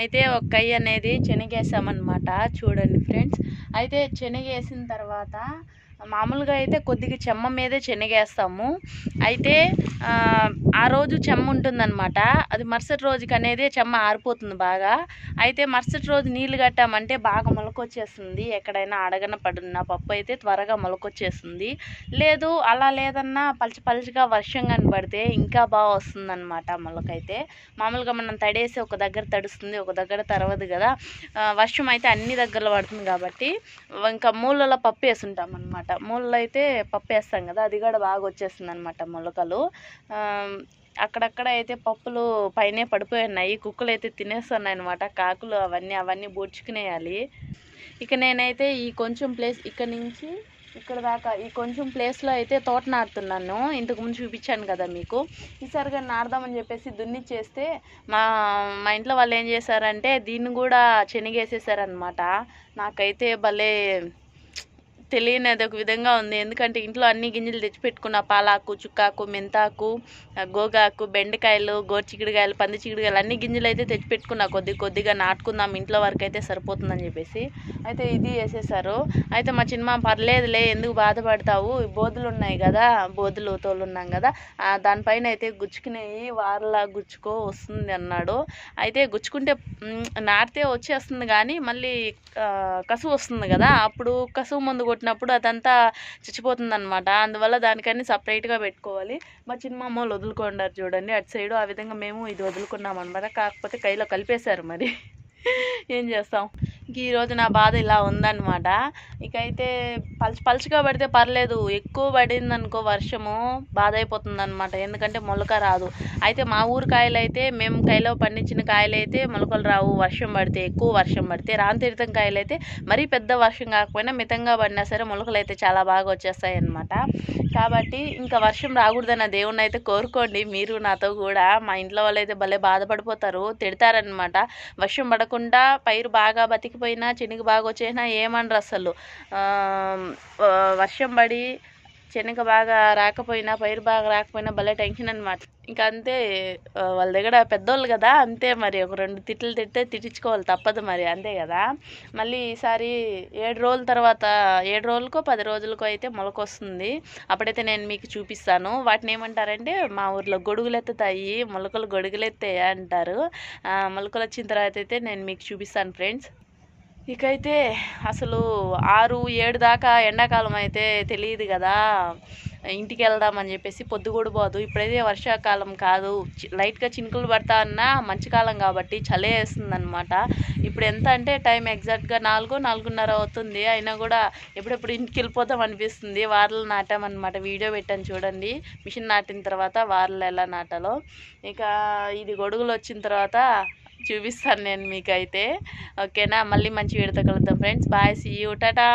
అయితే ఒక కై అనేది శనగేసామన్నమాట చూడండి ఫ్రెండ్స్. అయితే శనగేసిన తర్వాత మామూలుగా అయితే కొద్దిగా చెమ్మ మీదే చెనిగేస్తాము. అయితే ఆ, రోజు చెమ్మ ఉంటుందన్నమాట. అది మరుసటి రోజుకి అనేది చెమ్మ ఆరిపోతుంది బాగా. అయితే మరుసటి రోజు నీళ్ళు కట్టామంటే బాగా మొలకొచ్చేస్తుంది. ఎక్కడైనా అడగన పడున్న పప్పు అయితే త్వరగా మొలకొచ్చేస్తుంది. లేదు అలా లేదన్నా పలచ పలచగా వర్షం కనబడితే ఇంకా బాగా వస్తుందన్నమాట మొలకైతే. మామూలుగా మనం తడేసి ఒక దగ్గర తడుస్తుంది ఒక దగ్గర తరవదు కదా. వర్షం అయితే అన్ని దగ్గరలో పడుతుంది కాబట్టి ఇంకా మూలలో పప్పు వేసుంటాం అనమాట అనమాట. అయితే పప్పు వేస్తాం కదా అది కూడా బాగా వచ్చేస్తుంది అనమాట మొలకలు అక్కడక్కడ అయితే పప్పులు పైనే పడిపోయి ఉన్నాయి. కుక్కలు అయితే తినేస్తున్నాయి అనమాట కాకులు అవన్నీ అవన్నీ బూడ్చుకునేయాలి ఇక నేనైతే ఈ కొంచెం ప్లేస్ ఇక్కడ నుంచి ఇక్కడ దాకా ఈ కొంచెం ప్లేస్లో అయితే తోట నాటుతున్నాను ఇంతకు ముందు చూపించాను కదా మీకు. ఈసారిగా నాడదామని చెప్పేసి దున్నిచ్చేస్తే మా మా ఇంట్లో వాళ్ళు ఏం చేశారంటే దీన్ని కూడా చెనిగేసేసారనమాట నాకైతే భలే తెలియని అది ఒక విధంగా ఉంది. ఎందుకంటే ఇంట్లో అన్ని గింజలు తెచ్చిపెట్టుకున్న పాలాకు చుక్కాకు మెంతాకు గోగాకు బెండకాయలు గోరుచిక్కుడుకాయలు పంది చిక్కుడుకాయలు అన్ని గింజలు అయితే తెచ్చిపెట్టుకున్నా కొద్ది కొద్దిగా నాటుకుందాం ఇంట్లో వరకు అయితే సరిపోతుందని చెప్పేసి అయితే ఇది వేసేసారు అయితే మా చిన్న పర్లేదులే ఎందుకు బాధపడతావు? బోధులు ఉన్నాయి కదా బోధులు తోలున్నాం కదా దానిపైన అయితే గుచ్చుకునేవి వారలా గుచ్చుకో వస్తుంది అన్నాడు. అయితే గుచ్చుకుంటే నాటితే వచ్చేస్తుంది కానీ మళ్ళీ కసువు వస్తుంది కదా అప్పుడు కసువు మందు కొట్టినప్పుడు అదంతా చచ్చిపోతుంది అనమాట అందువల్ల దానికని సపరేట్గా పెట్టుకోవాలి. మా చిన్నమ్మ వాళ్ళు వదులుకున్నారు చూడండి. అటు సైడు ఆ విధంగా మేము ఇది వదులుకున్నాం అనమాట కాకపోతే కైలో కలిపేశారు మరి. ఏం చేస్తాం? ఈరోజు నా బాధ ఇలా ఉందన్నమాట. ఇకైతే పలుచు పలుచుగా పడితే పర్లేదు. ఎక్కువ పడింది అనుకో వర్షము బాధ అయిపోతుంది అనమాట ఎందుకంటే మొలక రాదు. అయితే మా ఊరు కాయలు అయితే మేము కైలో పండించిన కాయలు అయితే మొలకలు రావు. వర్షం పడితే ఎక్కువ వర్షం పడితే రాంతీర్థం కాయలు అయితే మరీ పెద్ద వర్షం కాకపోయినా మితంగా పడినా సరే మొలకలు అయితే చాలా బాగా వచ్చేస్తాయి అనమాట కాబట్టి ఇంకా వర్షం రాకూడదన్న దేవుణ్ణి అయితే కోరుకోండి. మీరు నాతో కూడా మా ఇంట్లో వాళ్ళు అయితే భలే బాధపడిపోతారు తిడతారనమాట వర్షం పడకుండా పైరు బాగా బతికిపోయినా శనగ బాగా వచ్చేసినా ఏమనరు అసలు? వర్షం పడి శనగ బాగా రాకపోయినా పైరు బాగా రాకపోయినా భలే టెన్షన్ అనమాట ఇంకా అంతే వాళ్ళ దగ్గర పెద్దోళ్ళు కదా అంతే మరి. ఒక రెండు తిట్లు తిడితే తిట్టించుకోవాలి తప్పదు మరి అంతే కదా. మళ్ళీ ఈసారి ఏడు రోజుల తర్వాత ఏడు రోజులకో పది రోజులకో అయితే మొలకొస్తుంది. అప్పుడైతే నేను మీకు చూపిస్తాను. వాటిని ఏమంటారంటే మా ఊర్లో గొడుగులు ఎత్తుతాయి మొలకలు గొడుగులు ఎత్తాయి అంటారు మొలకలు వచ్చిన తర్వాత అయితే నేను మీకు చూపిస్తాను ఫ్రెండ్స్. ఇకైతే అసలు ఆరు ఏడు దాకా ఎండాకాలం అయితే తెలియదు కదా. ఇంటికి వెళ్దామని చెప్పేసి పొద్దు కూడా పోదు. ఇప్పుడైతే వర్షాకాలం కాదు. చి- లైట్గా చినుకులు పడతా అన్నా మంచి కాలం కాబట్టి చలి వేస్తుందన్నమాట. ఇప్పుడు ఎంత అంటే టైం ఎగ్జాక్ట్గా నాలుగు నాలుగున్నర అవుతుంది. అయినా కూడా ఎప్పుడెప్పుడు ఇంటికి వెళ్ళిపోతాం అనిపిస్తుంది. వారలు నాటామన్నమాట. వీడియో పెట్టాను చూడండి. మిషన్ నాటిన తర్వాత వారలు ఎలా నాటాలో. ఇక ఇది గొడుగులు వచ్చిన తర్వాత చూపిస్తాను నేను మీకైతే. ఓకేనా? మళ్ళీ మంచి వీడియోతో కలుద్దాం friends. Bye. See you tata